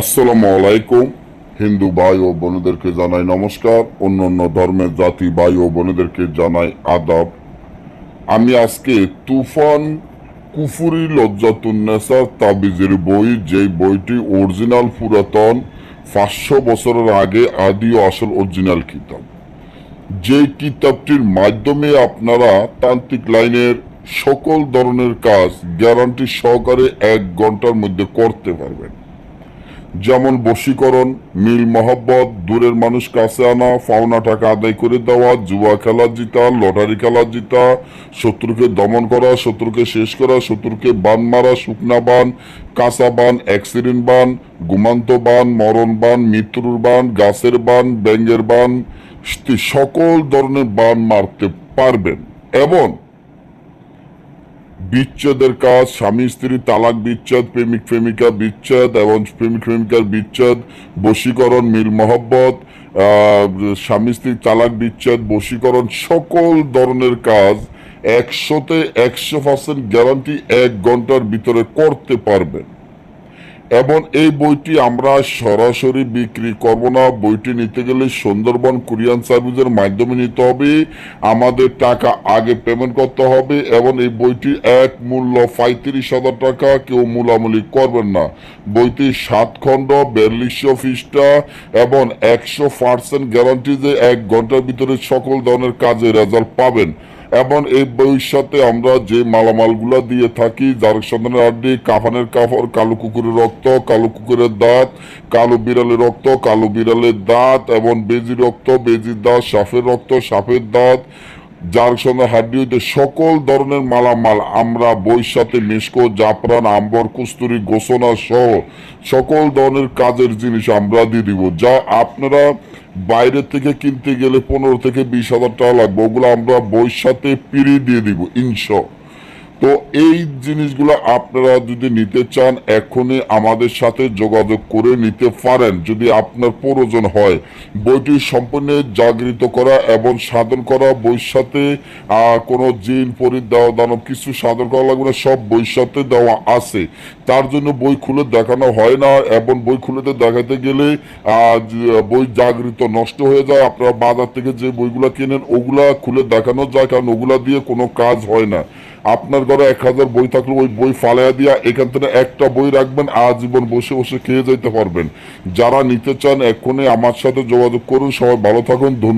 আসসালামু আলাইকুম হিন্দু ভাই ও বোনেদেরকে জানাই নমস্কার। অন্য অন্য ধর্মের জাতি ভাই ও বোনেদেরকে জানাই আদাব। আমি আজকে তুফান, কুফুরি লজ্জাতুন্নেসা তাবিজের বই, যেই বইটি অরিজিনাল পুরাতন, পাঁচশো বছরের আগে আদি ও আসল অরিজিনাল কিতাব। যে কিতাবটির মাধ্যমে আপনারা তান্ত্রিক লাইনের সকল ধরনের কাজ গ্যারান্টি সহকারে এক ঘণ্টার মধ্যে করতে পারবেন। যেমন বশীকরণ, মিল মহব্বত, দূরের মানুষ কাছে আনা, পাওনা টাকা আদায় করে দেওয়া, জুয়া খেলা জিতা, লটারি খেলা জিতা, শত্রুকে দমন করা, শত্রুকে শেষ করা, শত্রুকে বান মারা, শুকনা বান, কাঁচা বান অ্যাক্সিডেন্ট বান গুমান্ত বান, মরণ বান, মৃত্যুর বান, গাছের বান ব্যাঙ্গের বান সকল ধরনের বান মারতে পারবেন। এবং বিচ্ছেদের কাজ, স্বামী, স্ত্রী, তালাক, বিচ্ছেদ, প্রেমিক, প্রেমিকা, বিচ্ছেদ এবং প্রেমিক, প্রেমিকার বিচ্ছেদ, বশীকরণ, মিল মহব্বত স্বামী, স্ত্রী, তালাক, বিচ্ছেদ, বশীকরণ, সকল ধরনের কাজ একশোতে একশো পার্সেন্ট গ্যারান্টি এক ঘণ্টার ভিতরে করতে পারবেন। এবং এই বইটি আমরা সরাসরি বিক্রি করব না। বইটি নিতে গেলে সুন্দরবন কুরিয়ান সার্ভিসের মাধ্যমে নিতে হবে। আমাদের টাকা আগে পেমেন্ট করতে হবে এবং এই বইটি এক মূল্য পঁয়ত্রিশ হাজার টাকা। কেউ মূলামূলি করবেন না। বইটি সাত খণ্ড, বিয়াল্লিশশো পৃষ্ঠা এবং একশো পার্সেন্ট গ্যারান্টি যে এক ঘণ্টার ভিতরে সকল ধরনের কাজে রেজাল্ট পাবেন। এবং এই সাথে আমরা যে মালামালগুলো দিয়ে থাকি, যার সন্ধানের আড্ডি, কাফানের কাপড় কালো কুকুরের রক্ত, কালো কুকুরের দাঁত, কালো বিড়ালের রক্ত, কালো বিড়ালের দাঁত, এবং বেজি রক্ত বেজির দাঁত সাপের রক্ত সাপের দাঁত, যার সঙ্গে হাড্ডি হইতে সকল ধরনের মালামাল আমরা সাথে মিসকো জাফরান, আম্বর, কুস্তুরি, গোসনা সহ সকল ধরনের কাজের জিনিস আমরা দিয়ে দিব। যা আপনারা বাইরে থেকে কিনতে গেলে পনেরো থেকে বিশ হাজার টাকা লাগবে। ওগুলো আমরা বইয়ের সাথে পিড়ি দিয়ে দিব ইনশো তো এই জিনিসগুলো আপনারা যদি নিতে চান, এখনই আমাদের সাথে যোগাযোগ করে নিতে পারেন। যদি আপনার প্রয়োজন হয়, বইটি সম্পূর্ণ জাগৃত করা এবং সাধন করা, বইয়ের সাথে কোনো জিন পরি দেওয়া দানব কিছু সাধন করা লাগবে না, সব বইয়ের সাথে দেওয়া আছে। তার জন্য বই খুলে দেখানো হয় না এবং বই খুলেতে দেখাতে গেলে বই জাগৃত নষ্ট হয়ে যায়। আপনারা বাজার থেকে যে বইগুলো কেনেন, ওগুলা খুলে দেখানো যায়, কারণ ওগুলা দিয়ে কোনো কাজ হয় না। আপনার ঘরে এক হাজার বই থাকলে ওই বই ফালাইয়া দিয়া এখান থেকে একটা বই রাখবেন, আজীবন বসে বসে খেয়ে যাইতে পারবেন। যারা নিতে চান এক্ষুনি আমার সাথে যোগাযোগ করুন, সবাই ভালো থাকুন, ধন্যবাদ।